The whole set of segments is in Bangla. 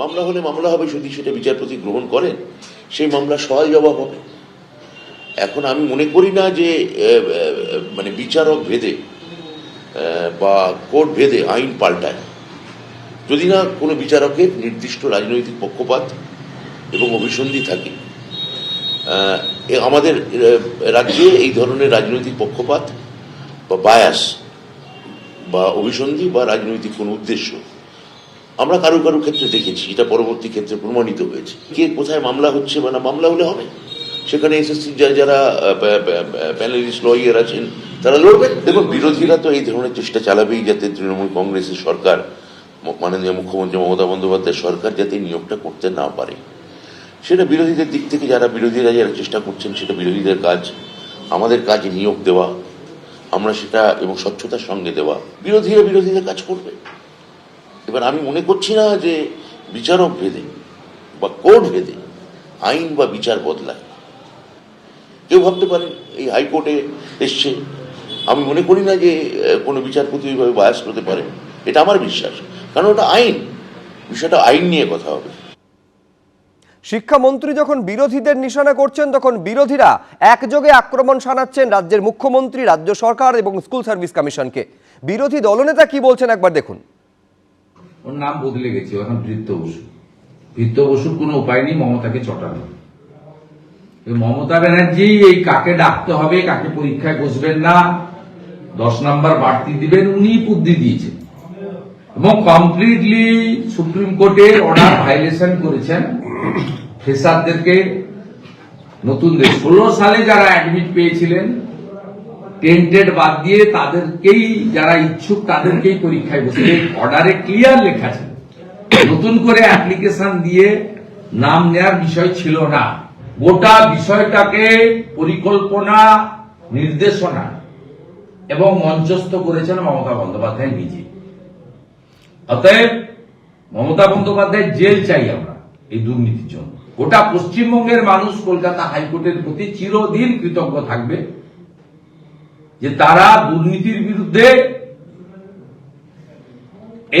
মামলা হলে মামলা হবে যদি সেটা বিচারপতি গ্রহণ করেন, সেই মামলা সওয়াল জবাব হবে। এখন আমি মনে করি না যে মানে বিচারক ভেদে বা কোর্ট ভেদে আইন পাল্টায়। যদি না কোনো বিচারকের নির্দিষ্ট রাজনৈতিক পক্ষপাত এবং অভিসন্ধি থাকে আমাদের রাজ্যে এই ধরনের রাজনৈতিক পক্ষপাত বা বায়াস বা অভিসন্ধি বা রাজনৈতিক কোনো উদ্দেশ্য আমরা কারও কারও ক্ষেত্রে দেখেছি এটা পরবর্তী ক্ষেত্রে প্রমাণিত হয়েছে। কে কোথায় মামলা হচ্ছে বা না মামলা হলে হবে? সেখানে এসএসসি যারা প্যানেলিস্ট লয়ার আছেন, তারা লড়বেন দেখুন, বিরোধীরা তো এই ধরনের চেষ্টা চালাবেই যাতে তৃণমূল কংগ্রেসের সরকার মাননীয় মুখ্যমন্ত্রী মমতা বন্দ্যোপাধ্যায় সরকার যাতে নিয়োগটা করতে না পারে। সেটা বিরোধীদের দিক থেকে যারা, বিরোধীরা যারা চেষ্টা করছেন, সেটা বিরোধীদের কাজ। আমাদের কাজ নিয়োগ দেওয়া, আমরা সেটা এবং স্বচ্ছতার সঙ্গে দেওয়া। বিরোধীরা বিরোধীদের কাজ করবে। এবার আমি মনে করছি না যে বিচারক ভেদে বা কোর্ট ভেদে আইন বা বিচার বদলায়। কেউ ভাবতে পারেন এই হাইকোর্টে এসছে। আমি মনে করি না যে কোনো বিচারপতি ওইভাবে বায়াস করতে পারে। এটা আমার বিশ্বাস। কারণ ওটা আইন। বিষয়টা আইন নিয়ে কথা হবে। শিক্ষামন্ত্রী যখন বিরোধীদের নিশানা করছেন, তখন বিরোধীরা একযোগে আক্রমণ শানাচ্ছেন রাজ্যের মুখ্যমন্ত্রী, রাজ্য সরকার এবং স্কুল সার্ভিস কমিশনকে। বিরোধী দলনেতা কি বলছেন একবার দেখুন। ওর নাম বদলে গেছে এখন বৃত্ত বসু। বৃত্ত বসুর কোনো উপায় নেই, মমতাকে চটানো। মমতা ব্যানার্জি, এই কাকে ডাকতে হবে, কাকে পরীক্ষায় বসবেন না, দশ নাম্বার বাড়তি দিবেন উনি বুদ্ধি দিয়েছেন। এবং কমপ্লিটলি সুপ্রিম কোর্টের অর্ডার ভাইলেশন করেছেন ফ্রেশারদেরকে নতুনদের ষোলো সালে যারা অ্যাডমিট পেয়েছিলেন টেন্টেড বাদ দিয়ে তাদেরকেই যারা ইচ্ছুক তাদেরকেই পরীক্ষায় বসে। অর্ডারে ক্লিয়ার লেখা ছিল নতুন করে অ্যাপ্লিকেশন দিয়ে নাম নেওয়ার বিষয় ছিল না। গোটা বিষয়টাকে পরিকল্পনা, নির্দেশনা এবং মঞ্চস্থ করেছেন মমতা বন্দ্যোপাধ্যায় নিজে। অতএব মমতা বন্দ্যোপাধ্যায় জেল চাই আমরা এই দুর্নীতির জন্য। গোটা পশ্চিমবঙ্গের মানুষ কলকাতা হাইকোর্টের প্রতি চিরদিন কৃতজ্ঞ থাকবে। যে তারা দুর্নীতির বিরুদ্ধে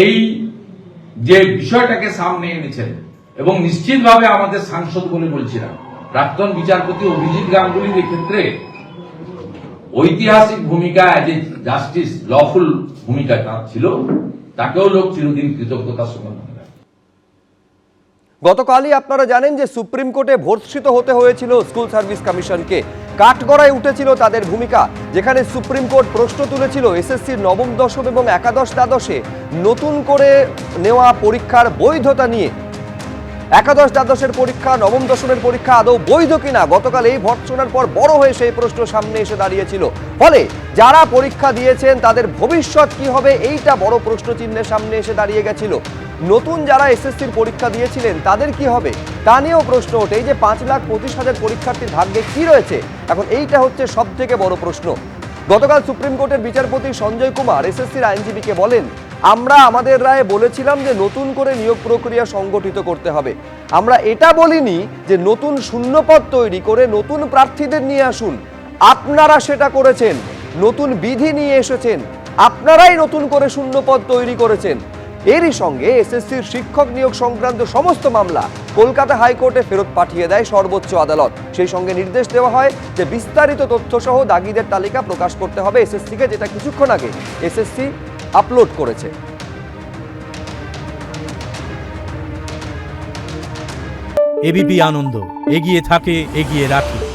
এই যে বিষয়টাকে সামনে এনেছেন এবং নিশ্চিতভাবে আমাদের সাংসদ বলে বলছিলাম প্রাক্তন বিচারপতি অভিজিৎ গাঙ্গুলির এক্ষেত্রে ঐতিহাসিক ভূমিকা যে জাস্টিস লফুল ভূমিকা ছিল, তাকেও লোক চিরদিন কৃতজ্ঞতার সঙ্গে। গতকালই আপনারা জানেন যে সুপ্রিম কোর্টে ভর্ৎসিত হতে হয়েছিল স্কুল সার্ভিস কমিশনকে। কাঠগড়ায় উঠেছিল তাদের ভূমিকা, যেখানে সুপ্রিম কোর্ট প্রশ্ন তুলেছিল এসএসসির নবম দশম এবং একাদশ দ্বাদশে নতুন করে নেওয়া পরীক্ষার বৈধতা নিয়ে। একাদশ দ্বাদশের পরীক্ষা, নবম দশমের পরীক্ষা আদৌ বৈধ কিনা? গতকাল এই ভর্ৎসনার পর বড় হয়ে সেই প্রশ্ন সামনে এসে দাঁড়িয়েছিল। ফলে যারা পরীক্ষা দিয়েছেন, তাদের ভবিষ্যৎ কি হবে? এইটা বড় প্রশ্ন চিহ্নের সামনে এসে দাঁড়িয়ে গেছিল। নতুন যারা এসএসসির পরীক্ষা দিয়েছিলেন, তাদের কি হবে? তা নিয়েও প্রশ্ন ওঠে। যে পাঁচ লাখ পঁচিশ হাজার পরীক্ষার্থীর ভাগ্যে কি রয়েছে? এখন এইটা হচ্ছে সব থেকে বড় প্রশ্ন। গতকাল সুপ্রিম কোর্টের বিচারপতি সঞ্জয় কুমার এসএসসির আইনজীবীকে বলেন, আমরা আমাদের রায়ে বলেছিলাম যে নতুন করে নিয়োগ প্রক্রিয়া সংগঠিত করতে হবে। আমরা এটা বলিনি যে নতুন শূন্যপদ তৈরি করে নতুন প্রার্থীদের নিয়ে আসুন। আপনারা সেটা করেছেন, নতুন বিধি নিয়ে এসেছেন, আপনারাই নতুন করে শূন্যপদ তৈরি করেছেন। এরই সঙ্গে এসএসসির শিক্ষক নিয়োগ সংক্রান্ত সমস্ত মামলা কলকাতা হাইকোর্টে ফেরত পাঠিয়ে দেয় সর্বোচ্চ আদালত। সেই সঙ্গে নির্দেশ দেওয়া হয় যে বিস্তারিত তথ্যসহ দাগিদের তালিকা প্রকাশ করতে হবে এসএসসিকে যেটা কিছুক্ষণ আগে এসএসসি আপলোড করেছে। এবিপি আনন্দ, এগিয়ে থাকে, এগিয়ে রাখে।